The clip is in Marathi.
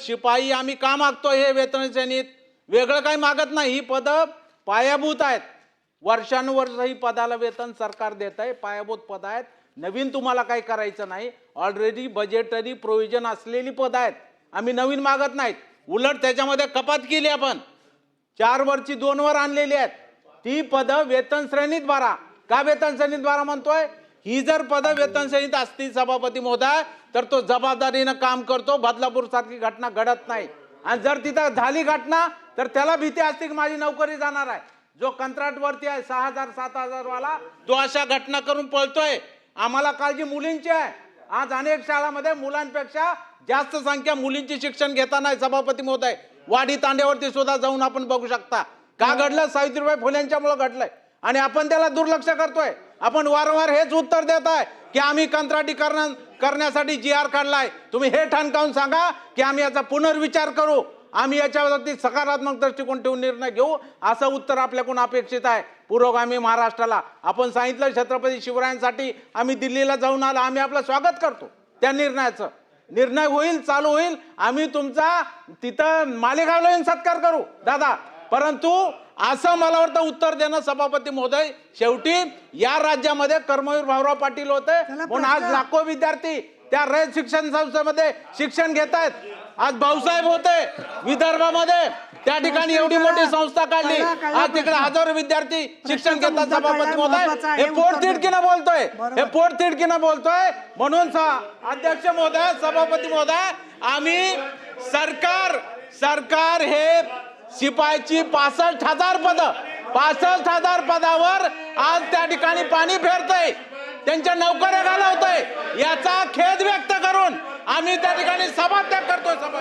शिपाई आम्ही का मागतो हे वेतन श्रेणीत वेगळं काही मागत नाही. ही पदं पायाभूत आहेत. वर्षानुवर्ष ही पदाला वेतन सरकार देत आहे पायाभूत पद आहेत. नवीन तुम्हाला काही करायचं नाही. ऑलरेडी बजेटरी प्रोव्हिजन असलेली पद आहेत. आम्ही नवीन मागत नाहीत. उलट त्याच्यामध्ये कपात केली आपण. चार वरची दोन वर आणलेली आहेत. ती पदं वेतन श्रेणीत भरा. का वेतन श्रेणीत भरा म्हणतोय? ही जर पद वेतनसहित असती सभापती महोदय तर तो जबाबदारीनं काम करतो. बदलापूर सारखी घटना घडत नाही. आणि जर तिथं झाली घटना तर त्याला भीती असते की माझी नोकरी जाणार आहे. जो कंत्राटवरती आहे सहा हजार सात हजार वाला तो अशा घटना करून पळतोय. आम्हाला काळजी मुलींची आहे. आज अनेक शाळांमध्ये मुलांपेक्षा जास्त संख्या मुलींची शिक्षण घेताना सभापती सभापती महोदय. वाडी तांड्यावरती सुद्धा जाऊन आपण बघू शकता. का घडलं? सावित्रीबाई फुलेंच्यामुळे घडलंय. आणि आपण त्याला दुर्लक्ष करतोय. आपण वारंवार हेच उत्तर देत आहे की आम्ही कंत्राटीकरण करण्यासाठी जी आर काढलाय. तुम्ही हे ठणकावून सांगा की आम्ही याचा पुनर्विचार करू. आम्ही याच्यावरती सकारात्मक दृष्टिकोन ठेवून निर्णय घेऊ. असं उत्तर आपल्याकडून अपेक्षित आहे. पुरोगामी महाराष्ट्राला. आपण सांगितलं छत्रपती शिवरायांसाठी आम्ही दिल्लीला जाऊन आलो. आम्ही आपलं स्वागत करतो त्या निर्णयाचं. निर्णय होईल चालू होईल. आम्ही तुमचा तिथं मालेगावला येऊन सत्कार करू. दादा परंतु असं मला वाटतं उत्तर देणं सभापती महोदय शेवटी या राज्यामध्ये कर्मवीर भाऊराव पाटील होते. म्हणून आज लाखो विद्यार्थी त्या रयत शिक्षण संस्थेमध्ये शिक्षण घेत आहेत. आज भाऊसाहेब होते विदर्भामध्ये. त्या ठिकाणी एवढी मोठी संस्था काढली. आज तिकडे हजारो विद्यार्थी शिक्षण घेतात सभापती महोदय. हे पोट तिडकीनं बोलतोय. हे पोट तिडकीनं बोलतोय. म्हणून अध्यक्ष महोदय सभापती महोदय आम्ही सरकार सरकार हे शिपायची पासष्ट हजार पद. पासष्ट हजार पदावर आज त्या ठिकाणी पाणी फेरतय. त्यांच्या नौकऱ्या घालवतय. याचा खेद व्यक्त करून आम्ही त्या ठिकाणी सभात्याग करतोय. सभा